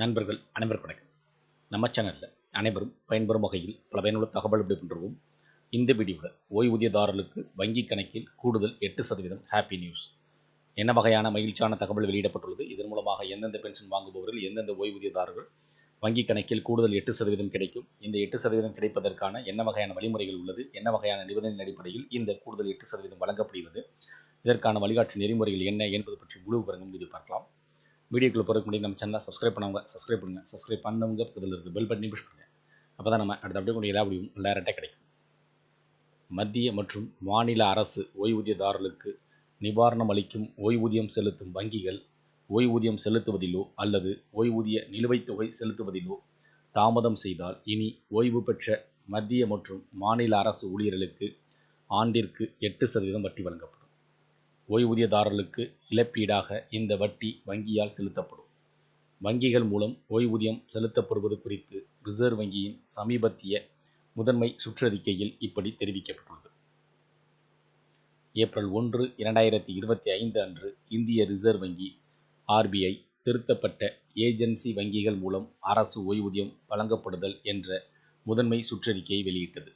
நண்பர்கள் அனைவரும் வணக்கம். நம்ம சேனலில் அனைவரும் பயன்பெறும் வகையில் பல பயனுள்ள தகவல் எப்படி இந்த வீடியோவில் ஓய்வூதியதாரர்களுக்கு வங்கி கணக்கில் கூடுதல் எட்டு சதவீதம் ஹாப்பி நியூஸ் என்ன வகையான மகிழ்ச்சியான தகவல் வெளியிடப்பட்டுள்ளது? இதன் மூலமாக எந்தெந்த பென்ஷன் வாங்குபவர்கள் எந்தெந்த ஓய்வூதியதாரர்கள் வங்கி கணக்கில் கூடுதல் எட்டு சதவீதம் கிடைக்கும்? இந்த எட்டு சதவீதம் கிடைப்பதற்கான என்ன வகையான வழிமுறைகள் உள்ளது? என்ன வகையான நிபந்தனை அடிப்படையில் இந்த கூடுதல் எட்டு சதவீதம் வழங்கப்படுகிறது? இதற்கான வழிகாட்டு நெறிமுறைகள் என்ன என்பது பற்றி முழு விவரங்களும் இது பார்க்கலாம். வீடியோக்குள்ள போகிறதுக்கு முன்னாடி நம்ம சேனலாக சப்ஸ்கிரைப் பண்ணவங்க சப்ஸ்கிரைப் பண்ணுங்கள் சப்ஸ்கிரைப் பண்ணவங்க பக்கத்தில் இருக்குது பெல் பட்டனி புஷ் பண்ணுங்கள் அப்போ தான் நம்ம அடுத்த அப்படியே கூடிய எல்லா வீடியோவும் டேரெக்டாக கிடைக்கும். மத்திய மற்றும் மாநில அரசு ஓய்வூதியதாரர்களுக்கு நிவாரணம் அளிக்கும் ஓய்வூதியம் செலுத்தும் வங்கிகள் ஓய்வூதியம் செலுத்துவதிலோ அல்லது ஓய்வூதிய நிலுவைத் தொகை செலுத்துவதிலோ தாமதம் செய்தால் இனி ஓய்வு பெற்ற மத்திய மற்றும் மாநில அரசு ஊழியர்களுக்கு ஆண்டிற்கு எட்டு சதவீதம் வட்டி வழங்கப்படும். ஓய்வூதியதாரர்களுக்கு இழப்பீடாக இந்த வட்டி வங்கியால் செலுத்தப்படும். வங்கிகள் மூலம் ஓய்வூதியம் செலுத்தப்படுவது குறித்து ரிசர்வ் வங்கியின் சமீபத்திய முதன்மை சுற்றறிக்கையில் இப்படி தெரிவிக்கப்பட்டுள்ளது. ஏப்ரல் ஒன்று இரண்டாயிரத்தி இருபத்தி ஐந்து அன்று இந்திய ரிசர்வ் வங்கி ஆர்பிஐ திருத்தப்பட்ட ஏஜென்சி வங்கிகள் மூலம் அரசு ஓய்வூதியம் வழங்கப்படுதல் என்ற முதன்மை சுற்றறிக்கையை வெளியிட்டது.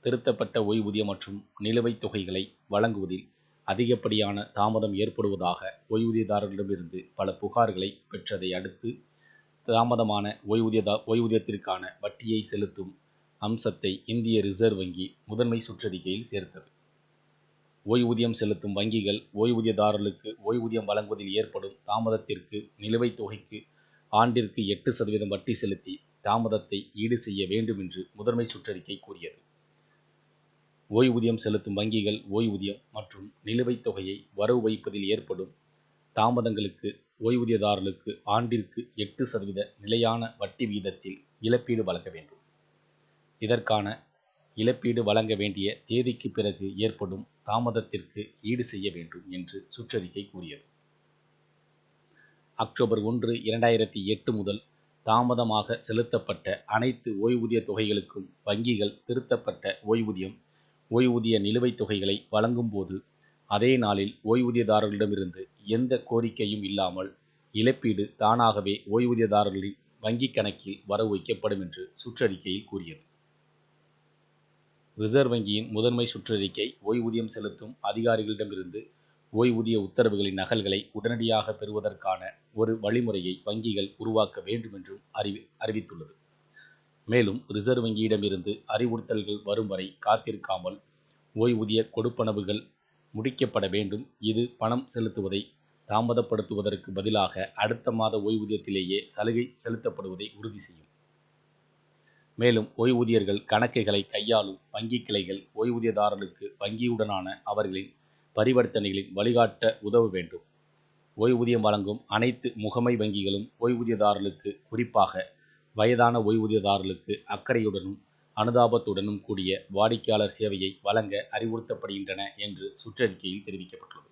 திருத்தப்பட்ட ஓய்வூதியம் மற்றும் நிலுவைத் தொகைகளை வழங்குவதில் அதிகப்படியான தாமதம் ஏற்படுவதாக ஓய்வூதியதாரர்களிடமிருந்து பல புகார்களை பெற்றதை அடுத்து தாமதமான ஓய்வூதியதா ஓய்வூதியத்திற்கான வட்டியை செலுத்தும் அம்சத்தை இந்திய ரிசர்வ் வங்கி முதன்மை சுற்றறிக்கையில் சேர்த்தது. ஓய்வூதியம் செலுத்தும் வங்கிகள் ஓய்வூதியதாரர்களுக்கு ஓய்வூதியம் வழங்குவதில் ஏற்படும் தாமதத்திற்கு நிலுவைத் தொகைக்கு ஆண்டிற்கு எட்டு சதவீதம் வட்டி செலுத்தி தாமதத்தை ஈடு செய்ய வேண்டும் என்று முதன்மை சுற்றறிக்கை கூறியது. ஓய்வூதியம் செலுத்தும் வங்கிகள் ஓய்வூதியம் மற்றும் நிலுவைத் தொகையை வரவு வைப்பதில் ஏற்படும் தாமதங்களுக்கு ஓய்வூதியதாரர்களுக்கு ஆண்டிற்கு எட்டு சதவீத நிலையான வட்டி வீதத்தில் இழப்பீடு வழங்க வேண்டும். இதற்கான இழப்பீடு வழங்க வேண்டிய தேதிக்கு பிறகு ஏற்படும் தாமதத்திற்கு ஈடு செய்ய வேண்டும் என்று சுற்றறிக்கை கூறியது. அக்டோபர் ஒன்று இரண்டாயிரத்தி எட்டு முதல் தாமதமாக செலுத்தப்பட்ட அனைத்து ஓய்வூதிய தொகைகளுக்கும் வங்கிகள் திருத்தப்பட்ட ஓய்வூதியம் ஓய்வூதிய நிலுவைத் தொகைகளை வழங்கும்போது அதே நாளில் ஓய்வூதியதாரர்களிடமிருந்து எந்த கோரிக்கையும் இல்லாமல் இழப்பீடு தானாகவே ஓய்வூதியதாரர்களின் வங்கிக் கணக்கில் வரவு வைக்கப்படும் என்று சுற்றறிக்கையில் கூறியது. ரிசர்வ் வங்கியின் முதன்மை சுற்றறிக்கை ஓய்வூதியம் செலுத்தும் அதிகாரிகளிடமிருந்து ஓய்வூதிய உத்தரவுகளின் நகல்களை உடனடியாக பெறுவதற்கான ஒரு வழிமுறையை வங்கிகள் உருவாக்க வேண்டும் என்றும் அறிவி அறிவித்துள்ளது. மேலும் ரிசர்வ் வங்கியிடமிருந்து அறிவுறுத்தல்கள் வரும் வரை காத்திருக்காமல் ஓய்வூதிய கொடுப்பனவுகள் முடிக்கப்பட வேண்டும். இது பணம் செலுத்துவதை தாமதப்படுத்துவதற்கு பதிலாக அடுத்த மாத ஓய்வூதியத்திலேயே சலுகை செலுத்தப்படுவதை உறுதி செய்யும். மேலும் ஓய்வூதியர்கள் கணக்குகளை கையாளும் வங்கி கிளைகள் ஓய்வூதியதாரர்களுக்கு வங்கியுடனான அவர்களின் பரிவர்த்தனைகளின் வழிகாட்ட உதவ வேண்டும். ஓய்வூதியம் வழங்கும் அனைத்து முகமை வங்கிகளும் ஓய்வூதியதாரர்களுக்கு குறிப்பாக வயதான ஓய்வூதியதாரர்களுக்கு அக்கறையுடனும் அனுதாபத்துடனும் கூடிய வாடிக்கையாளர் சேவையை வழங்க அறிவுறுத்தப்படுகின்றன என்று சுற்றறிக்கையில் தெரிவிக்கப்பட்டுள்ளது.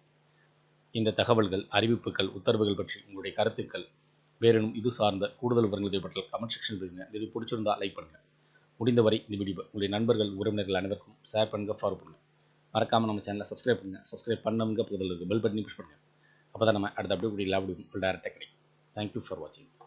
இந்த தகவல்கள் அறிவிப்புகள் உத்தரவுகள் பற்றி உங்களுடைய கருத்துக்கள் வேறெனும் இது சார்ந்த கூடுதல் விவரங்கள் தேவைப்பட்டால் கமெண்ட் செக்ஷன் இருக்குங்க இது பிடிச்சிருந்தா லைக் பண்ணுங்கள் முடிந்தவரை இந்த வீடியோ உங்களுடைய நண்பர்கள் உறவினர்கள் அனைவருக்கும் ஷேர் பண்ணுங்கள் ஃபாலோ பண்ணுங்கள் மறக்காமல் நம்ம சேனலை சப்ஸ்கிரைப் பண்ணுங்கள் சப்ஸ்கிரைப் பண்ணவங்க பக்கத்தில் இருக்குது பெல் பட்டனி புஷ் பண்ணுங்கள் அப்போ தான் நம்ம அடுத்த அப்படியே எல்லா வீடியோ டேரக்டாக கிடைக்கும். தேங்க்யூ ஃபார் வாட்சிங்